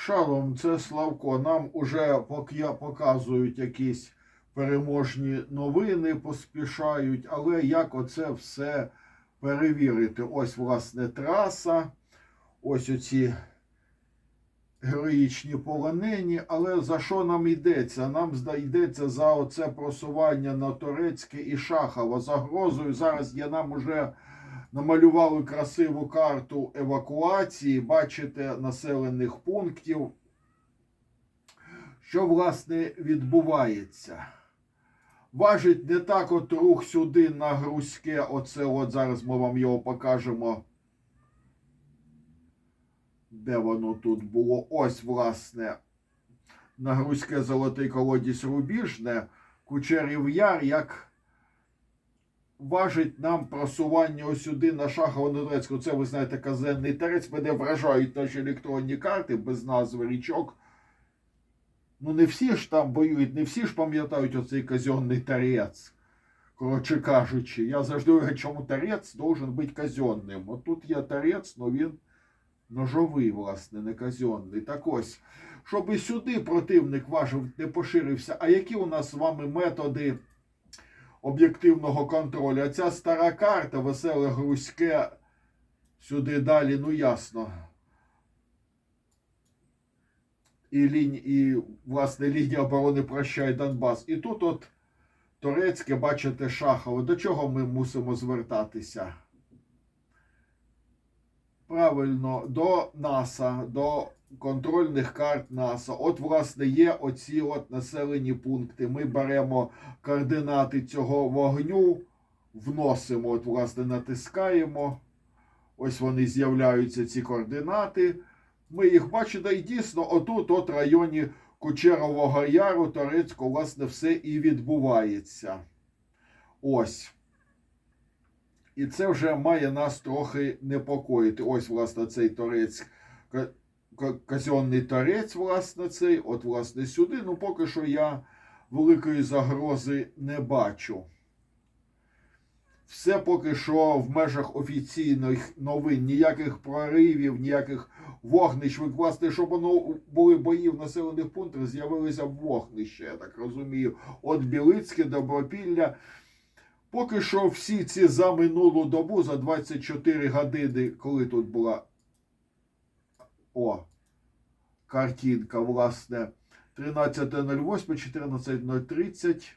Шалом, це Славко. Нам уже показують якісь переможні новини, поспішають, але як оце все перевірити? Ось, власне, траса, ось оці героїчні полонені. Але за що нам йдеться? Нам йдеться за оце просування на Турецьке і Шахово. Загрозою зараз є нам уже намалювали красиву карту евакуації, бачите, населених пунктів. Що, власне, відбувається? Важить не так от рух сюди на Грузьке, оце от зараз ми вам його покажемо. Де воно тут було? Ось, власне, на Грузьке золотий колодязь Рубіжне, Кучерів Яр, як важить нам просування ось сюди на Шахово Донецьку. Це ви знаєте, казенний терець. Мене вражають наші електронні карти без назви річок. Ну, не всі ж там воюють, не всі ж пам'ятають оцей казенний тарець. Коротше кажучи, я завжди говорю, чому тарець должен бути казенним. От тут є тарець, але він ножовий, власне, не казенний. Так ось, щоб і сюди противник важив, не поширився. А які у нас з вами методи об'єктивного контролю? А ця стара карта, веселе грузьке, сюди далі, ну ясно. І, лінь, і власне лінія оборони прощає Донбас. І тут от турецьке, бачите, Шахово. До чого ми мусимо звертатися? Правильно, до НАСА, до контрольних карт НАСА. От, власне, є оці от населені пункти. Ми беремо координати цього вогню, вносимо, от, власне, натискаємо. Ось вони з'являються, ці координати. Ми їх бачимо, і дійсно, отут, от районі Кучерового Яру, Торецько, власне, все і відбувається. Ось. І це вже має нас трохи непокоїти. Ось, власне, цей торець, ка- ка- казенний торець, власне, цей, от, власне, сюди. Ну, поки що я великої загрози не бачу. Все поки що в межах офіційних новин, ніяких проривів, ніяких вогнищ. Власне, щоб воно були бої в населених пунктах, з'явилися вогнища, я так розумію. От Білицьке, Добропілля. Поки що всі ці за минулу добу, за 24 години, коли тут була о, картинка, власне, 13.08, 14.30.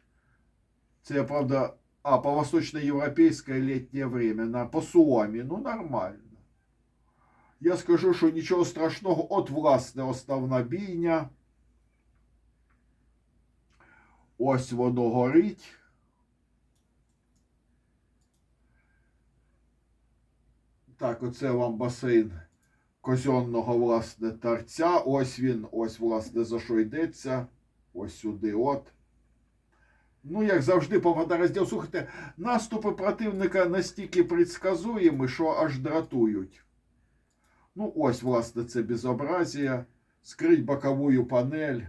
Це я, правда, а, по восточноєвропейське літнє время, на, по Суомі, ну нормально. Я скажу, що нічого страшного, от, власне, основна бійня. Ось воно горить. Так, оце вам басейн казенного, власне, тарця. Ось він, ось, власне, за що йдеться. Ось сюди, от. Ну, як завжди, по розділ. Слухайте, наступи противника настільки предсказуємі, що аж дратують. Ну, ось, власне, це безобразія. Скрить боковую панель.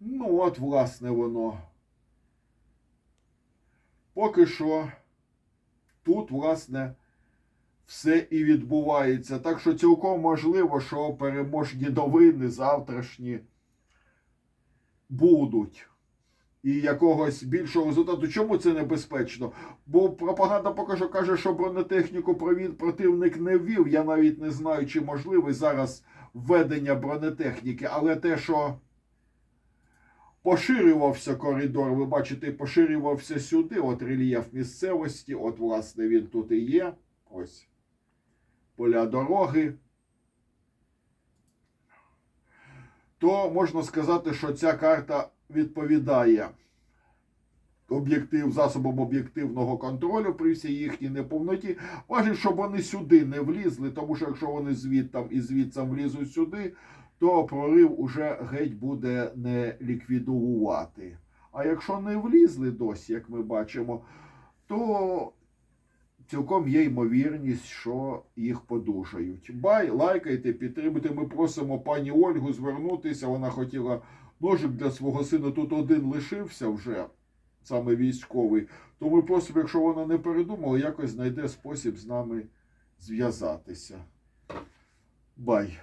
Ну, от, власне, воно. Поки що тут, власне, все і відбувається. Так що цілком можливо, що переможні новини завтрашні будуть. І якогось більшого результату. Чому це небезпечно? Бо пропаганда поки що каже, що бронетехніку провід- противник не ввів. Я навіть не знаю, чи можливе зараз введення бронетехніки, але те, що поширювався коридор, ви бачите, поширювався сюди, от рельєф місцевості, от, власне, він тут і є. Ось поля дороги. То можна сказати, що ця карта відповідає об'єктив, засобам об'єктивного контролю при всій їхній неповноті. Важить, щоб вони сюди не влізли, тому що якщо вони звідтам і звідсам влізуть сюди, то прорив уже геть буде не ліквідувати. А якщо не влізли досі, як ми бачимо, то цілком є ймовірність, що їх подушають. Бай, лайкайте, підтримуйте. Ми просимо пані Ольгу звернутися. Вона хотіла ножик для свого сина. Тут один лишився вже, саме військовий. То ми просимо, якщо вона не передумала, якось знайде спосіб з нами зв'язатися. Бай.